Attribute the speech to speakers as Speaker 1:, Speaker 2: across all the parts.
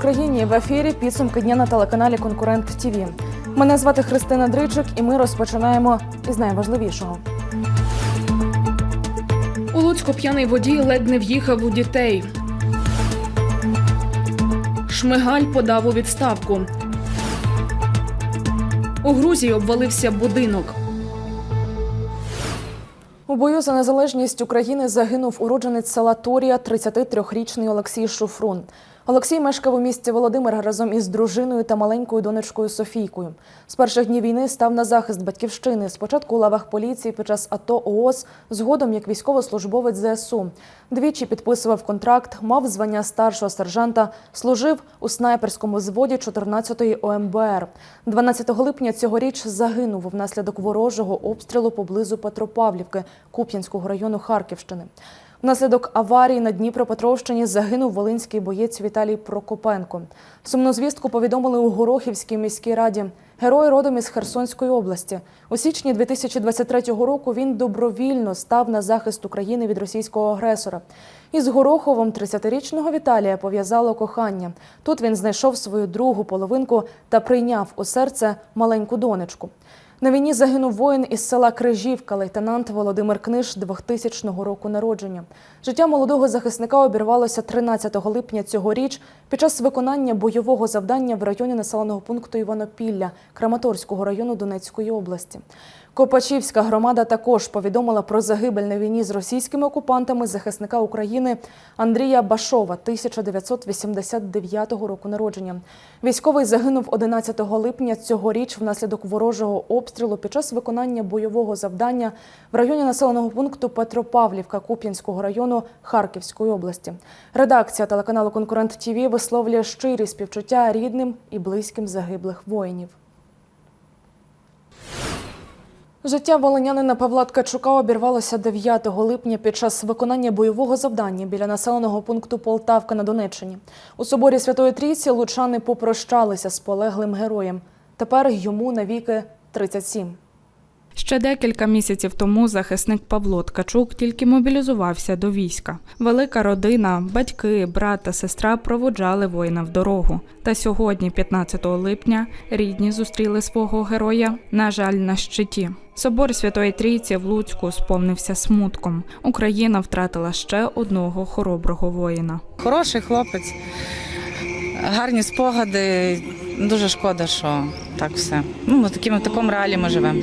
Speaker 1: Україні! В ефірі підсумки дня на телеканалі Конкурент ТІВІ. Мене звати Христина Дричик, і ми розпочинаємо із найважливішого.
Speaker 2: У Луцьку п'яний водій ледь не в'їхав у дітей. Шмигаль подав у відставку. У Грузії обвалився будинок.
Speaker 1: У бою за незалежність України загинув уродженець села Торія, 33-річний Олексій Шуфрун. Олексій мешкав у місті Володимир разом із дружиною та маленькою донечкою Софійкою. З перших днів війни став на захист батьківщини. Спочатку у лавах поліції під час АТО ООС, згодом як військовослужбовець ЗСУ. Двічі підписував контракт, мав звання старшого сержанта, служив у снайперському взводі 14-ї ОМБР. 12 липня цьогоріч загинув внаслідок ворожого обстрілу поблизу Петропавлівки Куп'янського району Харківщини. Внаслідок аварії на Дніпропетровщині загинув волинський боєць Віталій Прокопенко. Сумну звістку повідомили у Горохівській міській раді. Герой родом із Херсонської області. У січні 2023 року він добровільно став на захист України від російського агресора. Із Гороховом 30-річного Віталія пов'язало кохання. Тут він знайшов свою другу половинку та прийняв у серце маленьку донечку. На війні загинув воїн із села Крижівка, лейтенант Володимир Книж 2000 року народження. Життя молодого захисника обірвалося 13 липня цьогоріч під час виконання бойового завдання в районі населеного пункту Іванопілля Краматорського району Донецької області. Копачівська громада також повідомила про загибель на війні з російськими окупантами захисника України Андрія Башова 1989 року народження. Військовий загинув 11 липня цьогоріч внаслідок ворожого обстрілу під час виконання бойового завдання в районі населеного пункту Петропавлівка Куп'янського району Харківської області. Редакція телеканалу Конкурент ТІВІ висловлює щирі співчуття рідним і близьким загиблих воїнів. Життя волинянина Павла Ткачука обірвалося 9 липня під час виконання бойового завдання біля населеного пункту Полтавка на Донеччині. У соборі Святої Трійці лучани попрощалися з полеглим героєм. Тепер йому навіки 37.
Speaker 3: Ще декілька місяців тому захисник Павло Ткачук тільки мобілізувався до війська. Велика родина, батьки, брат та сестра проводжали воїна в дорогу. Та сьогодні, 15 липня, рідні зустріли свого героя, на жаль, на щиті. Собор Святої Трійці в Луцьку сповнився смутком. Україна втратила ще одного хороброго воїна.
Speaker 4: Хороший хлопець, гарні спогади. Дуже шкода, що так все. Ну, ми такими в такому реалі ми живемо.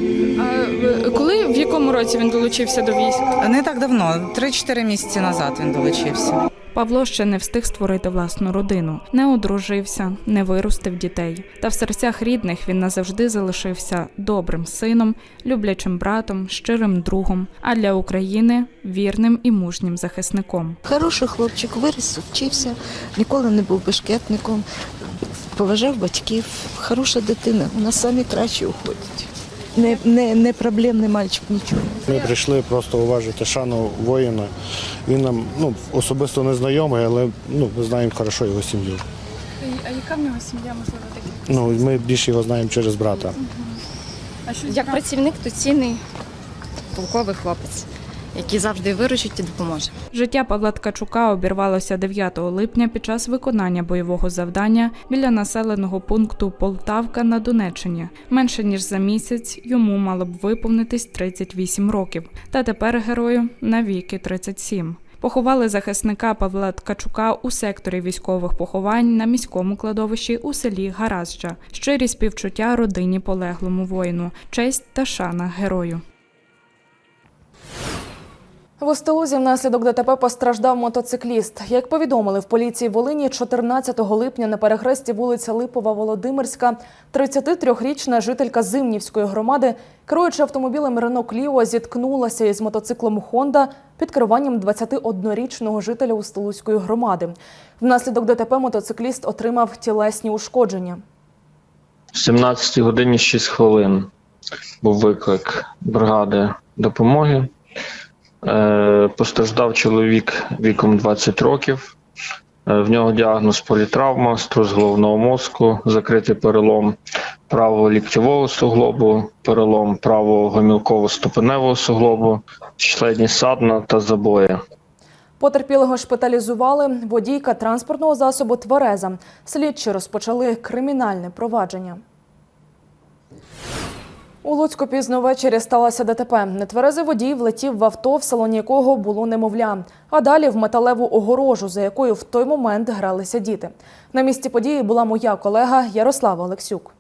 Speaker 2: А коли в якому році він долучився до війська?
Speaker 4: Не так давно, 3-4 місяці назад він долучився.
Speaker 3: Павло ще не встиг створити власну родину, не одружився, не виростив дітей. Та в серцях рідних він назавжди залишився добрим сином, люблячим братом, щирим другом, а для України вірним і мужнім захисником.
Speaker 5: Хороший хлопчик, виріс, вчився, ніколи не був бешкетником, поважав батьків. Хороша дитина, у нас самі кращі уходять. Не, не, не проблемний мальчик, нічого.
Speaker 6: Ми прийшли просто уважити шану воїна. Він нам ну, особисто не знайомий, але ну, ми знаємо хорошо його сім'ю.
Speaker 2: А яка в нього сім'я, можливо, такі?
Speaker 6: Ну, ми більше його знаємо через брата.
Speaker 2: А що
Speaker 7: Як працівник, то цінний полковий хлопець, який завжди виручить і допоможе.
Speaker 3: Життя Павла Ткачука обірвалося 9 липня під час виконання бойового завдання біля населеного пункту Полтавка на Донеччині. Менше ніж за місяць йому мало б виповнитись 38 років. Та тепер герою навіки 37. Поховали захисника Павла Ткачука у секторі військових поховань на міському кладовищі у селі Гаразджа. Щирі співчуття родині полеглому воїну, честь та шана герою.
Speaker 1: В Остолузі внаслідок ДТП постраждав мотоцикліст. Як повідомили в поліції Волині, 14 липня на перехресті вулиця Липова Володимирська 33-річна жителька Зимнівської громади, керуючи автомобілем Рено Кліо, зіткнулася із мотоциклом Хонда під керуванням 21-річного жителя Устолузької громади. Внаслідок ДТП мотоцикліст отримав тілесні ушкодження.
Speaker 8: В 17 годині 6 хвилин був виклик бригади допомоги. Е, Постраждав чоловік віком 20 років. Е, В нього діагноз політравма, струс головного мозку, закритий перелом правого ліктьового суглобу, перелом правого гомілково-ступеневого суглобу, членні садна та забої.
Speaker 1: Потерпілого шпиталізували водійка транспортного засобу Твереза. Слідчі розпочали кримінальне провадження. У Луцьку пізно ввечері сталося ДТП. Нетверезий водій влетів в авто, в салоні якого було немовля, а далі в металеву огорожу, за якою в той момент гралися діти. На місці події була моя колега Ярослава Олексюк.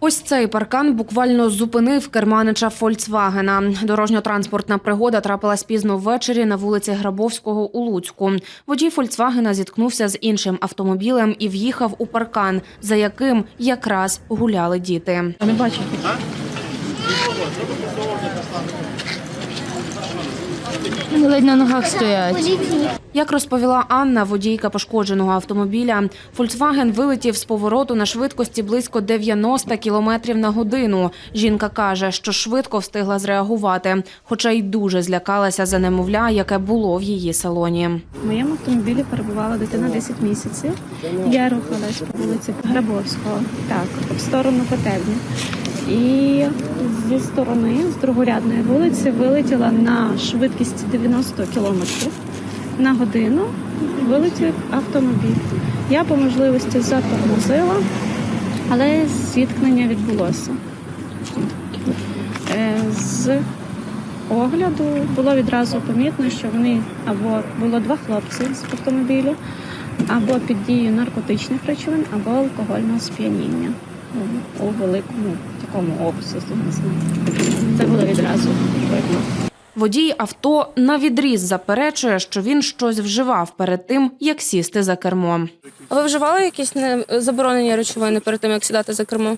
Speaker 9: Ось цей паркан буквально зупинив керманича Фольксвагена. Дорожньо-транспортна пригода трапилась пізно ввечері на вулиці Грабовського у Луцьку. Водій Фольксвагена зіткнувся з іншим автомобілем і в'їхав у паркан, за яким якраз гуляли діти.
Speaker 7: Не бачу. Вони ледь на ногах стоять.
Speaker 9: Як розповіла Анна, водійка пошкодженого автомобіля, Фольксваген вилетів з повороту на швидкості близько 90 км на годину. Жінка каже, що швидко встигла зреагувати, хоча й дуже злякалася за немовля, яке було в її салоні.
Speaker 2: В моєму автомобілі перебувала дитина 10 місяців. Я рухалась по вулиці Грабовського, так, в сторону котельні. І зі сторони, з другорядної вулиці, вилетіла на швидкість 90 км на годину. Вилетів автомобіль. Я по можливості затормозила, але зіткнення відбулося. Е, З огляду було відразу помітно, що вони або було два хлопці з автомобілю, або під дією наркотичних речовин, або алкогольного сп'яніння у, великому такому обсязі. Це було відразу видно.
Speaker 9: Водій авто на відріз заперечує, що він щось вживав перед тим, як сісти за кермо.
Speaker 10: А ви вживали якісь не заборонені речовини перед тим, як сідати за кермо?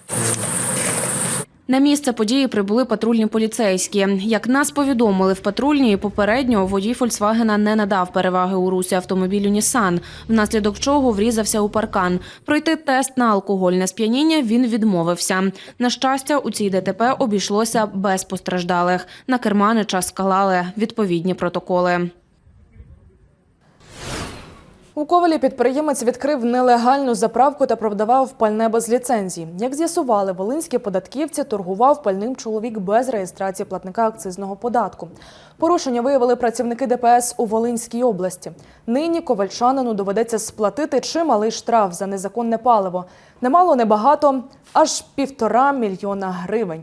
Speaker 9: На місце події прибули патрульні поліцейські. Як нас повідомили в патрульній, попередньо водій Фольксвагена не надав переваги у русі автомобілю Нісан, внаслідок чого врізався у паркан. Пройти тест на алкогольне сп'яніння він відмовився. На щастя, у цій ДТП обійшлося без постраждалих. На керманича склали відповідні протоколи.
Speaker 1: У Ковалі підприємець відкрив нелегальну заправку та продавав пальне без ліцензії. Як з'ясували, волинські податківці торгував пальним чоловік без реєстрації платника акцизного податку. Порушення виявили працівники ДПС у Волинській області. Нині ковальчанину доведеться сплатити чималий штраф за незаконне паливо. Немало, небагато, аж півтора мільйона гривень.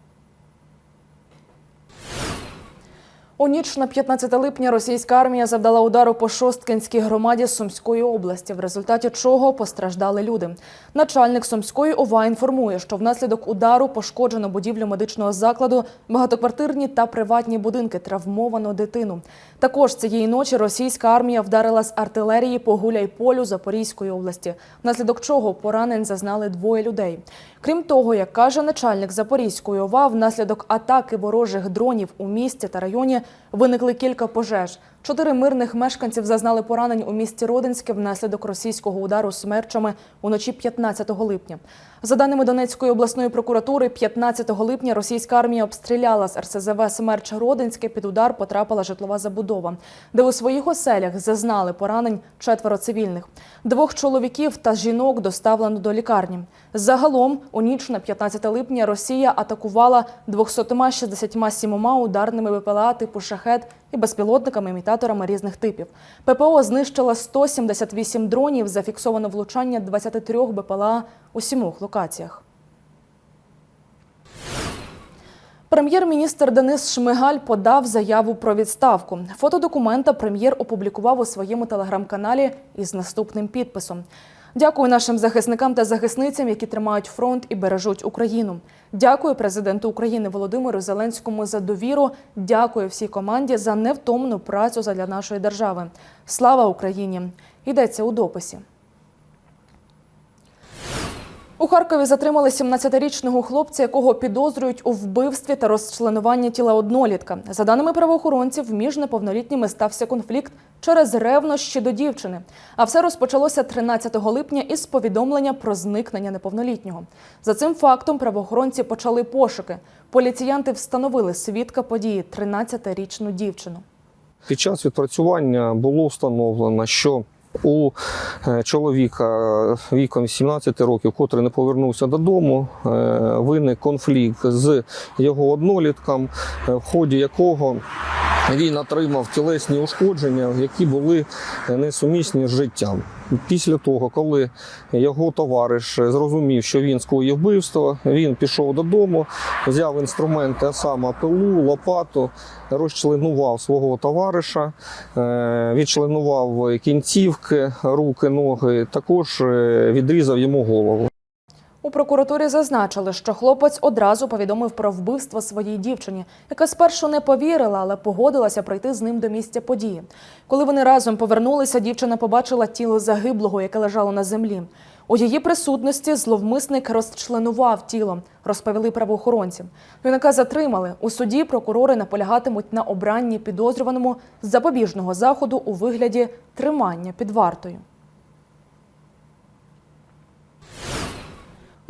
Speaker 1: У ніч на 15 липня російська армія завдала удару по Шосткинській громаді Сумської області, в результаті чого постраждали люди. Начальник Сумської ОВА інформує, що внаслідок удару пошкоджено будівлю медичного закладу, багатоквартирні та приватні будинки, травмовано дитину. Також цієї ночі російська армія вдарила з артилерії по Гуляйполю Запорізької області, внаслідок чого поранень зазнали двоє людей. Крім того, як каже начальник Запорізької ОВА, внаслідок атаки ворожих дронів у місті та районі виникли кілька пожеж. Чотири мирних мешканців зазнали поранень у місті Родинське внаслідок російського удару смерчами уночі 15 липня. За даними Донецької обласної прокуратури, 15 липня російська армія обстріляла з РСЗВ «Смерч Родинське». Під удар потрапила житлова забудова, де у своїх оселях зазнали поранень четверо цивільних. Двох чоловіків та жінок доставлено до лікарні. Загалом у ніч на 15 липня Росія атакувала 267 ударними БПЛА типу «Шахет» і безпілотниками-імітаторами різних типів. ППО знищила 178 дронів, зафіксовано влучання 23 БПЛА у сімох локаціях. Прем'єр-міністр Денис Шмигаль подав заяву про відставку. Фото документа прем'єр опублікував у своєму телеграм-каналі із наступним підписом. Дякую нашим захисникам та захисницям, які тримають фронт і бережуть Україну. Дякую президенту України Володимиру Зеленському за довіру. Дякую всій команді за невтомну працю задля нашої держави. Слава Україні! Йдеться у дописі. У Харкові затримали 17-річного хлопця, якого підозрюють у вбивстві та розчленуванні тіла однолітка. За даними правоохоронців, між неповнолітніми стався конфлікт через ревнощі до дівчини. А все розпочалося 13 липня із повідомлення про зникнення неповнолітнього. За цим фактом правоохоронці почали пошуки. Поліціянти встановили свідка події 13-річну дівчину.
Speaker 11: Під час відпрацювання було встановлено, що у е, чоловіка віком 17 років, котрий не повернувся додому, е, виник конфлікт з його однолітком, е, в ході якого він отримав тілесні ушкодження, які були несумісні з життям. Після того, коли його товариш зрозумів, що він скоїв вбивство, він пішов додому, взяв інструменти, а саме пилу, лопату, розчленував свого товариша, е, відчленував кінцівки, руки, ноги, також е, відрізав йому голову.
Speaker 1: У прокуратурі зазначили, що хлопець одразу повідомив про вбивство своїй дівчині, яка спершу не повірила, але погодилася прийти з ним до місця події. Коли вони разом повернулися, дівчина побачила тіло загиблого, яке лежало на землі. У її присутності зловмисник розчленував тіло, розповіли правоохоронці. Юнака затримали. У суді прокурори наполягатимуть на обранні підозрюваному запобіжного заходу у вигляді тримання під вартою.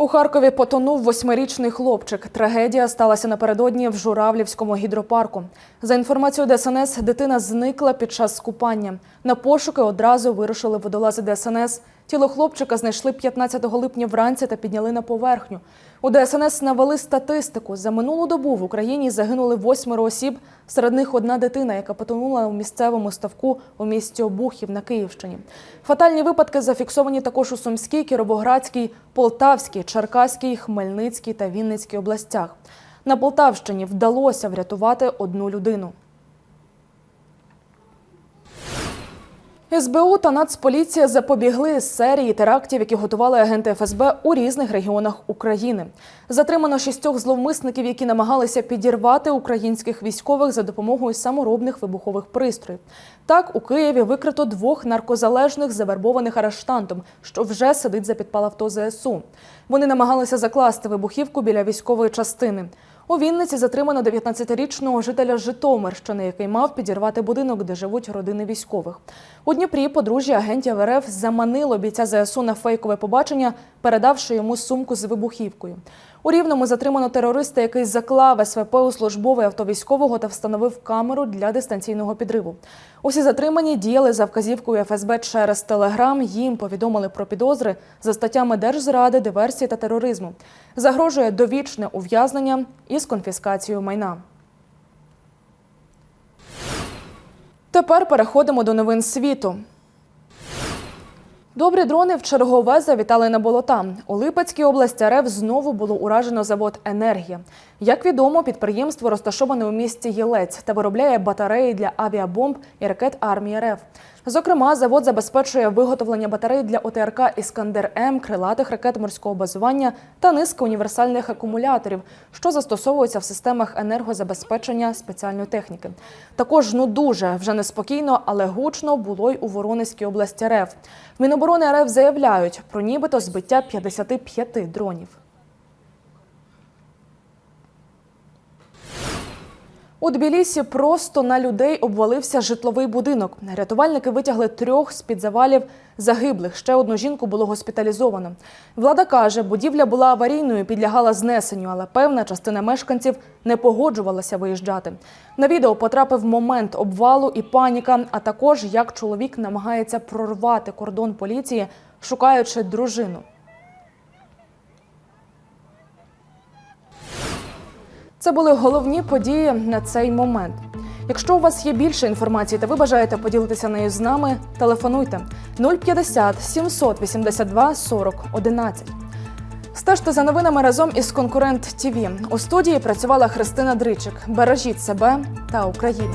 Speaker 1: У Харкові потонув восьмирічний хлопчик. Трагедія сталася напередодні в Журавлівському гідропарку. За інформацією ДСНС, дитина зникла під час скупання. На пошуки одразу вирушили водолази ДСНС. Тіло хлопчика знайшли 15 липня вранці та підняли на поверхню. У ДСНС навели статистику. За минулу добу в Україні загинули восьмеро осіб. Серед них одна дитина, яка потонула у місцевому ставку у місті Обухів на Київщині. Фатальні випадки зафіксовані також у Сумській, Кіровоградській, Полтавській, Черкаській, Хмельницькій та Вінницькій областях. На Полтавщині вдалося врятувати одну людину. СБУ та Нацполіція запобігли серії терактів, які готували агенти ФСБ у різних регіонах України. Затримано шістьох зловмисників, які намагалися підірвати українських військових за допомогою саморобних вибухових пристроїв. Так, у Києві викрито двох наркозалежних, завербованих арештантом, що вже сидить за підпал авто ЗСУ. Вони намагалися закласти вибухівку біля військової частини. У Вінниці затримано 19-річного жителя Житомирщини, який мав підірвати будинок, де живуть родини військових. У Дніпрі подружжя агентів РФ заманило бійця ЗСУ на фейкове побачення, передавши йому сумку з вибухівкою. У Рівному затримано терориста, який заклав СВП у службове авто військового та встановив камеру для дистанційного підриву. Усі затримані діяли за вказівкою ФСБ через Телеграм. Їм повідомили про підозри за статтями держзради, диверсії та тероризму. Загрожує довічне ув'язнення із конфіскацією майна. Тепер переходимо до новин світу. Добрі дрони в чергове завітали на болота. У Липецькій області РФ знову було уражено завод Енергія. Як відомо, підприємство розташоване у місті Єлець та виробляє батареї для авіабомб і ракет армії РФ. Зокрема, завод забезпечує виготовлення батарей для ОТРК Іскандер М, крилатих ракет морського базування та низки універсальних акумуляторів, що застосовуються в системах енергозабезпечення спеціальної техніки. Також ну дуже вже неспокійно, але гучно було й у Воронезькій області РФ. В Міноборони РФ заявляють про нібито збиття 55 дронів. У Тбілісі просто на людей обвалився житловий будинок. Рятувальники витягли трьох з-під завалів загиблих. Ще одну жінку було госпіталізовано. Влада каже, будівля була аварійною, підлягала знесенню, але певна частина мешканців не погоджувалася виїжджати. На відео потрапив момент обвалу і паніка, а також як чоловік намагається прорвати кордон поліції, шукаючи дружину. Це були головні події на цей момент. Якщо у вас є більше інформації та ви бажаєте поділитися нею з нами, телефонуйте 050 782 40 11. Стежте за новинами разом із конкурент ТІВІ. У студії працювала Христина Дричик. Бережіть себе та Україну.